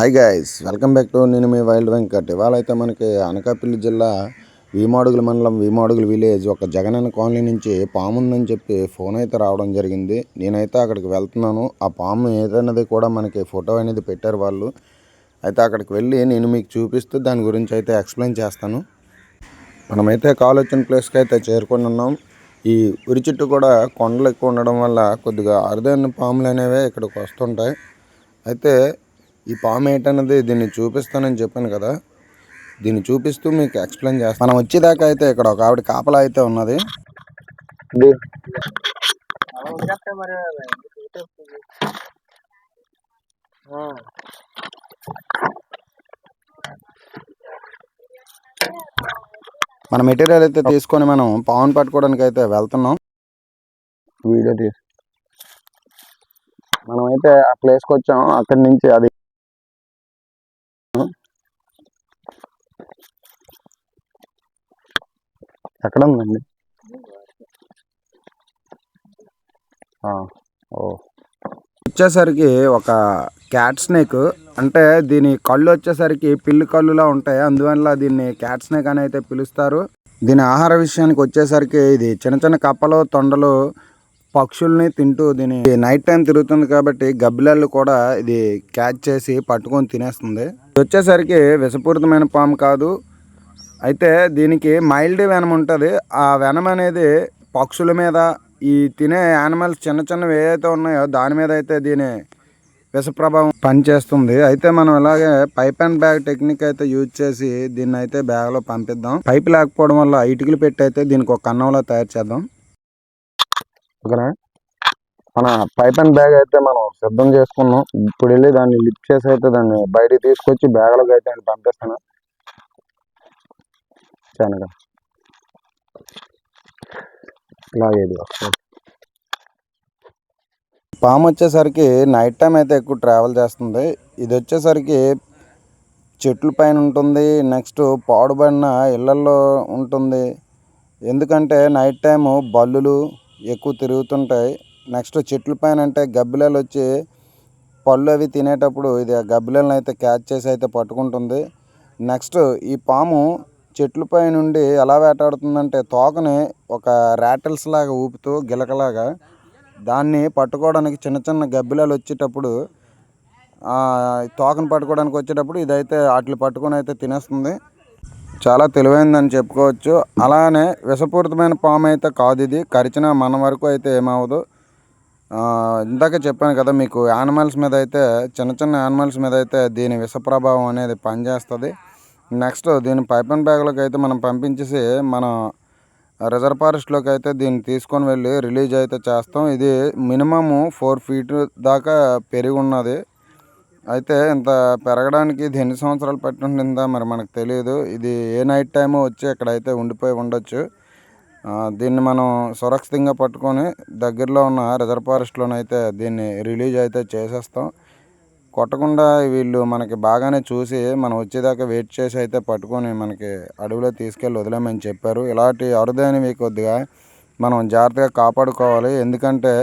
Hi guys welcome back to నేను మీ wild Venkat. ఇవాళ అయితే మనకి అనకాపల్లి జిల్లా వీమాడుగుల మండలం వీమాడుగుల విలేజ్ ఒక జగనన్న కాలనీ నుంచి పాము ఉందని చెప్పి ఫోన్ అయితే రావడం జరిగింది. నేనైతే అక్కడికి వెళ్తున్నాను. ఆ పాము ఏదన్నది కూడా మనకి ఫోటో అనేది పెట్టారు వాళ్ళు. అయితే అక్కడికి వెళ్ళి నేను మీకు చూపిస్తూ దాని గురించి అయితే ఎక్స్ప్లెయిన్ చేస్తాను. మనమైతే కాల్ వచ్చిన ప్లేస్కి అయితే చేరుకొని ఉన్నాం. ఈ ఉరి చెట్టు కూడా కొండలు ఎక్కువ ఉండడం వల్ల కొద్దిగా అరుదైన పాములు అనేవి ఇక్కడికి వస్తుంటాయి. అయితే ఈ పాము ఏంటన్నది దీన్ని చూపిస్తానని చెప్పాను కదా. దీన్ని చూపిస్తూ మీకు ఎక్స్ప్లెయిన్ చేస్తాను మనం వచ్చేదాకా అయితే ఇక్కడ ఒక ఆవిడ కాపలా అయితే ఉన్నది. మన మెటీరియల్ అయితే తీసుకొని మనం పావును పట్టుకోవడానికి అయితే వెళ్తున్నాం. వీడియో తీసి. మనం అయితే ఆ ప్లేస్కి వచ్చాం. అక్కడి నుంచి అది ఎక్కడ ఉందండి ఓ. వచ్చేసరికి ఒక క్యాట్ స్నేక్ అంటే దీని కళ్ళు వచ్చేసరికి పిల్లి కళ్ళులా ఉంటాయి. అందువల్ల దీన్ని క్యాట్ స్నేక్ అని అయితే పిలుస్తారు. దీని ఆహార విషయానికి వచ్చేసరికి ఇది చిన్న చిన్న కప్పలు తొండలు పక్షుల్ని తింటూ దీని నైట్ టైం తిరుగుతుంది కాబట్టి గబ్బిలాళ్ళు కూడా ఇది క్యాచ్ చేసి పట్టుకొని తినేస్తుంది. వచ్చేసరికి విషపూరితమైన పాము కాదు. అయితే దీనికి మైల్డ్ వెనం ఉంటుంది. ఆ వెనం అనేది పక్షుల మీద ఈ తినే యానిమల్స్ చిన్న చిన్నవి ఏవైతే ఉన్నాయో దాని మీద అయితే దీని విష ప్రభావం పనిచేస్తుంది. అయితే మనం ఇలాగే పైప్ అండ్ బ్యాగ్ టెక్నిక్ అయితే యూజ్ చేసి దీన్ని అయితే బ్యాగ్లో పంపిద్దాం. పైప్ లేకపోవడం వల్ల ఇటుకలు పెట్టి అయితే దీనికి ఒక కన్నంలో తయారు చేద్దాం. ఓకేనా? మన పైప్ అండ్ బ్యాగ్ అయితే మనం సిద్ధం చేసుకున్నాం. ఇప్పుడు వెళ్ళి దాన్ని లిఫ్ట్ చేసి అయితే దాన్ని బయటికి తీసుకొచ్చి బ్యాగ్లోకి అయితే నేను పంపిస్తాను. శనగ లాగేది పాము వచ్చేసరికి నైట్ టైం అయితే ఎక్కువ ట్రావెల్ చేస్తుంది. ఇది వచ్చేసరికి చెట్లు పైన ఉంటుంది నెక్స్ట్ పాడుబడిన ఇళ్ళల్లో ఉంటుంది. ఎందుకంటే నైట్ టైము బల్లులు ఎక్కువ తిరుగుతుంటాయి. నెక్స్ట్ చెట్ల పైన అంటే గబ్బిలాలు వచ్చి పళ్ళు అవి తినేటప్పుడు ఇది ఆ గబ్బిలాలను అయితే క్యాచ్ చేసి అయితే పట్టుకుంటుంది. నెక్స్ట్ ఈ పాము చెట్లపై నుండి ఎలా వేటాడుతుందంటే తోకని ఒక ర్యాటిల్స్ లాగా ఊపుతూ గిలకలాగా దాన్ని పట్టుకోవడానికి చిన్న చిన్న గబ్బిలాలు వచ్చేటప్పుడు తోకను పట్టుకోవడానికి వచ్చేటప్పుడు ఇదైతే వాటిని పట్టుకొని అయితే తినేస్తుంది. చాలా తెలివైందని చెప్పుకోవచ్చు. అలానే విషపూరితమైన పాము అయితే కాదు ఇది. కరిచిన మన వరకు అయితే ఏమవ్వదు. ఇందాక చెప్పాను కదా మీకు యానిమల్స్ మీద అయితే చిన్న చిన్న యానిమల్స్ మీద అయితే దీని విష ప్రభావం అనేది పనిచేస్తుంది. నెక్స్ట్ దీన్ని పైప్ అండ్ బ్యాగ్లోకి అయితే మనం పంపించేసి మనం రిజర్వ్ ఫారెస్ట్లోకి అయితే దీన్ని తీసుకొని వెళ్ళి రిలీజ్ అయితే చేస్తాం. ఇది మినిమము ఫోర్ ఫీట్ దాకా పెరిగి ఉన్నది. అయితే ఇంత పెరగడానికి ఇది ఎన్ని సంవత్సరాలు పట్టి ఉంటుందా మరి మనకు తెలియదు. ఇది ఏ నైట్ టైము వచ్చి ఇక్కడైతే ఉండిపోయి ఉండొచ్చు. దీన్ని మనం సురక్షితంగా పట్టుకొని దగ్గరలో ఉన్న రిజర్వ్ ఫారెస్ట్లోనైతే దీన్ని రిలీజ్ అయితే చేసేస్తాం. కొట్టకుండా వీళ్ళు మనకి బాగానే చూసి మనం వచ్చేదాకా వెయిట్ చేసి అయితే పట్టుకొని మనకి అడవిలో తీసుకెళ్ళి వదిలేమని చెప్పారు. ఇలాంటి అరుదైనవి కొద్దిగా మనం జాగ్రత్తగా కాపాడుకోవాలి. ఎందుకంటే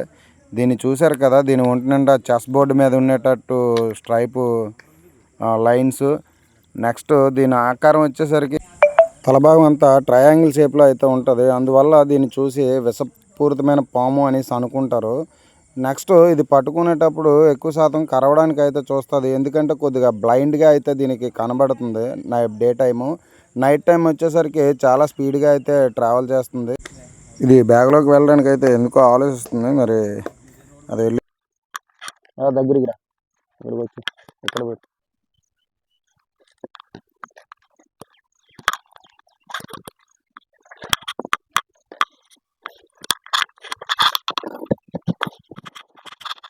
దీన్ని చూశారు కదా దీని ఒంటి నిండా చెస్ బోర్డు మీద ఉండేటట్టు స్ట్రైపు లైన్స్. నెక్స్ట్ దీని ఆకారం వచ్చేసరికి తలభాగం అంతా ట్రయాంగిల్ షేప్లో అయితే ఉంటుంది. అందువల్ల దీన్ని చూసి విషపూరితమైన పాము అనేసి అనుకుంటారు. నెక్స్ట్ ఇది పట్టుకునేటప్పుడు ఎక్కువ శాతం కరవడానికి అయితే చూస్తుంది. ఎందుకంటే కొద్దిగా బ్లైండ్గా అయితే దీనికి కనబడుతుంది night day time. Night time వచ్చేసరికి చాలా స్పీడ్గా అయితే ట్రావెల్ చేస్తుంది. ఇది బ్యాగ్లోకి వెళ్ళడానికి అయితే ఎందుకో ఆలోచిస్తుంది. మరి అది వెళ్ళి ఆ, దగ్గరికి రా. ఇక్కడికి వచ్చి ఇక్కడ పెట్టు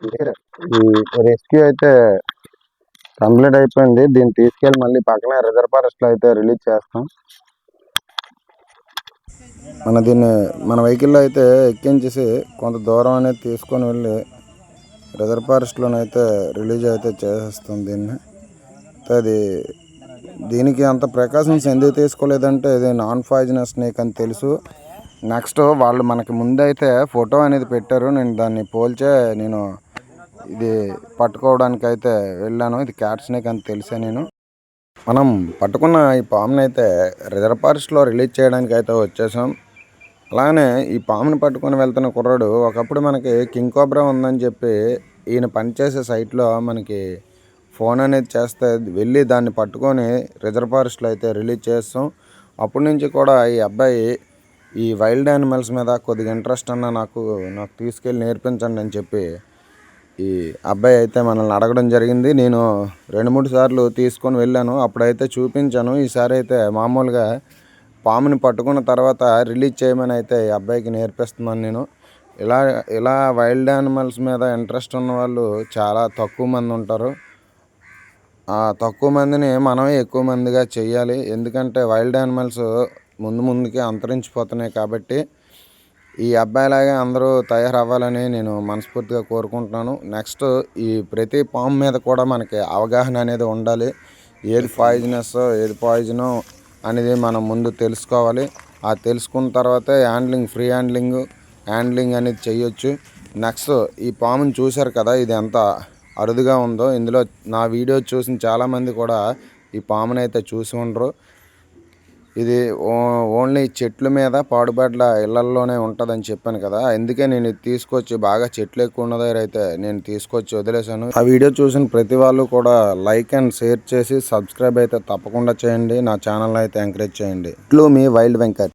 ఈ రెస్క్యూ అయితే కంప్లీట్ అయిపోయింది. దీన్ని తీసుకెళ్ళి మళ్ళీ పక్కనే రిజర్వ్ ఫారెస్ట్లో అయితే రిలీజ్ చేస్తాం. మన దీన్ని మన వెహికల్లో అయితే ఎక్కించేసి కొంత దూరం అనేది తీసుకొని వెళ్ళి రిజర్వ్ ఫారెస్ట్లోనైతే రిలీజ్ అయితే చేసేస్తాం దీన్ని. అది దీనికి అంత ప్రికాషన్స్ ఎందుకు తీసుకోలేదంటే ఇది నాన్ పాయిజనస్ స్నేక్ అని తెలుసు. నెక్స్ట్ వాళ్ళు మనకి ముందైతే ఫోటో అనేది పెట్టారు. నేను దాన్ని పోల్చే నేను ఇది పట్టుకోవడానికి అయితే వెళ్ళాను. ఇది క్యాట్ స్నేక్ అని తెలిసే నేను. మనం పట్టుకున్న ఈ పాముని అయితే రిజర్వ్ ఫారెస్ట్లో రిలీజ్ చేయడానికి అయితే వచ్చేసాం. అలానే ఈ పాముని పట్టుకొని వెళ్తున్న కుర్రాడు ఒకప్పుడు మనకి కింగ్ కోబ్రా ఉందని చెప్పి ఈయన పనిచేసే సైట్లో మనకి ఫోన్ అనేది చేస్తే వెళ్ళి దాన్ని పట్టుకొని రిజర్వ్ ఫారెస్ట్లో అయితే రిలీజ్ చేస్తాం. అప్పటి నుంచి కూడా ఈ అబ్బాయి ఈ వైల్డ్ యానిమల్స్ మీద కొద్దిగా ఇంట్రెస్ట్ అన్న నాకు నాకు తీసుకెళ్ళి నేర్పించండి అని చెప్పి ఈ అబ్బాయి అయితే మనల్ని అడగడం జరిగింది. నేను రెండు మూడు సార్లు తీసుకొని వెళ్ళాను. అప్పుడైతే చూపించాను. ఈసారి అయితే మామూలుగా పాముని పట్టుకున్న తర్వాత రిలీజ్ చేయమని అయితే ఈ అబ్బాయికి నేర్పిస్తున్నాను నేను. ఇలా ఇలా వైల్డ్ యానిమల్స్ మీద ఇంట్రెస్ట్ ఉన్న వాళ్ళు చాలా తక్కువ మంది ఉంటారు. ఆ తక్కువ మందిని మనమే ఎక్కువ మందిగా చేయాలి. ఎందుకంటే వైల్డ్ యానిమల్స్ ముందు ముందుకే అంతరించిపోతున్నాయి కాబట్టి ఈ అబ్బాయిలాగే అందరూ తయారవ్వాలని నేను మనస్ఫూర్తిగా కోరుకుంటున్నాను. నెక్స్ట్ ఈ ప్రతి పాము మీద కూడా మనకి అవగాహన అనేది ఉండాలి. ఏది పాయిజనస్ ఏది పాయిజనో అనేది మనం ముందు తెలుసుకోవాలి. ఆ తెలుసుకున్న తర్వాతే హ్యాండ్లింగ్ ఫ్రీ హ్యాండ్లింగ్ హ్యాండ్లింగ్ అనేది చేయొచ్చు నెక్స్ట్ ఈ పాముని చూశారు కదా ఇది ఎంత అరుదుగా ఉందో. ఇందులో నా వీడియో చూసిన చాలామంది కూడా ఈ పామునైతే అయితే చూసి ఉండరు. ఇది ఓన్లీ చెట్ల మీద పాడుబడ్ల ఇళ్ళల్లోనే ఉంటుందని చెప్పాను కదా. అందుకే నేను ఇది తీసుకొచ్చి బాగా చెట్లు ఎక్కువ ఉన్న దగ్గర అయితే నేను తీసుకొచ్చి వదిలేశాను. ఆ వీడియో చూసిన ప్రతి వాళ్ళు కూడా లైక్ అండ్ షేర్ చేసి సబ్స్క్రైబ్ అయితే తప్పకుండా చేయండి. నా ఛానల్ అయితే ఎంకరేజ్ చేయండి. ఇట్లు మీ వైల్డ్ వెంకట్.